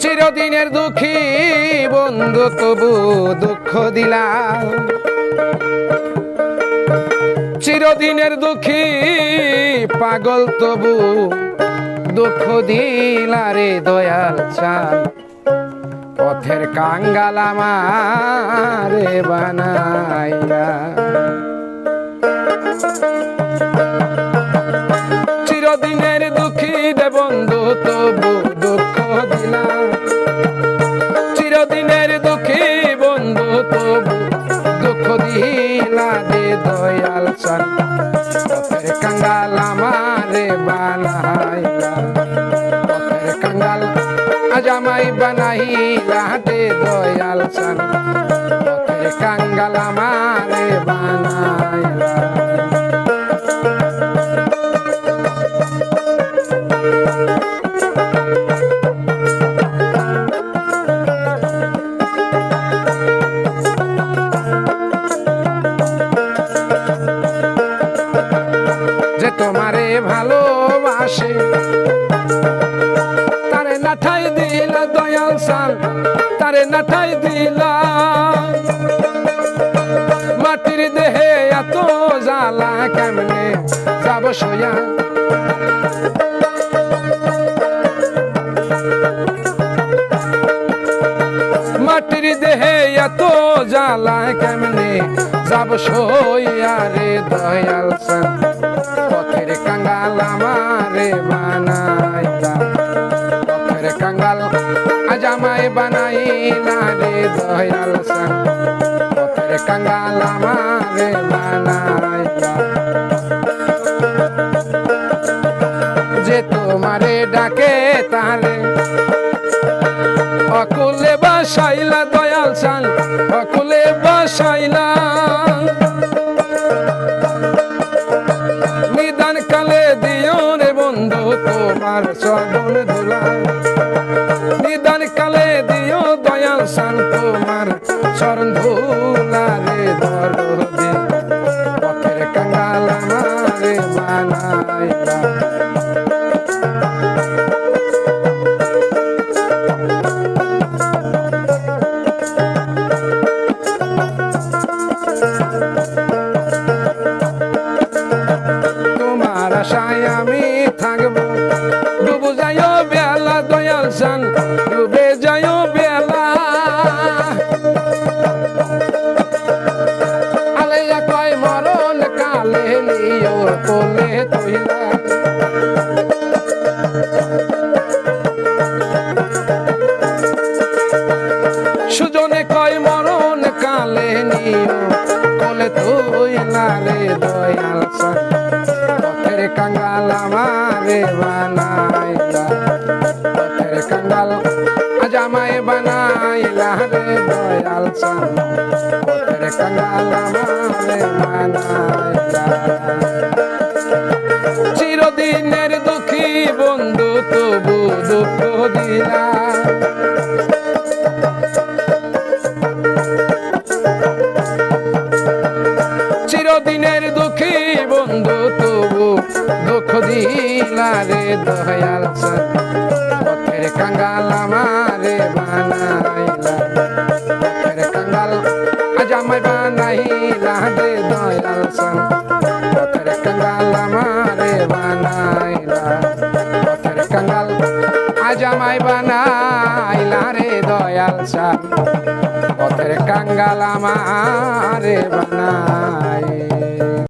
চিরদিনের দুঃখী বন্ধু তবু দুঃখ দিলা। চিরদিনের দুঃখী পাগল তবু দুঃখ দিলা রে দয়াল চাল পথের কাঙ্গাল আমারে বানাইয়া দয়াল চান পথের কাঙ্গাল আমারে বানাইলা পথের কাঙ্গাল আজ আমায় বানাইলা দয়াল চান পথের কাঙ্গাল আমারে বানাইলা তোমারে ভালোবাসে। তারে নাঠাই দিলা দয়াল সাল, তারে নাঠাই দিলা। মাটির দেহে এত জ্বালা কেমনে যাব সইয়া মাটির দেহে এত জ্বালা কেমনে যাব সইয়া রে দয়াল সাল? রে দয়াল সান পথের কাঙ্গাল যে তোমারে ডাকে তারে, অকুলে বাসাইলা দয়াল সান অকুলে বাসাইলা। নিদান কালে দিও রে বন্ধু, তোমার চরণ ধুলা। চরণ ধুলা। রে তুই না দয়াল আমারে বানাইলা। আজ আমায় বানাইলা রে দয়াল আমারে বানাইলা। চিরদিনের দুঃখী বন্ধু তবু দুঃখ দিলা। চিরদিনের দুঃখী বন্ধু তবু দুঃখ দিলা রে দয়াল। পথের কাঙ্গাল আমারে বানাইলা পথের কাঙ্গাল আজ আমায় বানাইলা রে দয়াল। পথের কাঙ্গাল আমারে বানাইলা পথের কাঙ্গাল আজ আমায় বানাইলা রে দয়াল চাঁদ। পথের কাঙ্গাল আমারে বানাইলা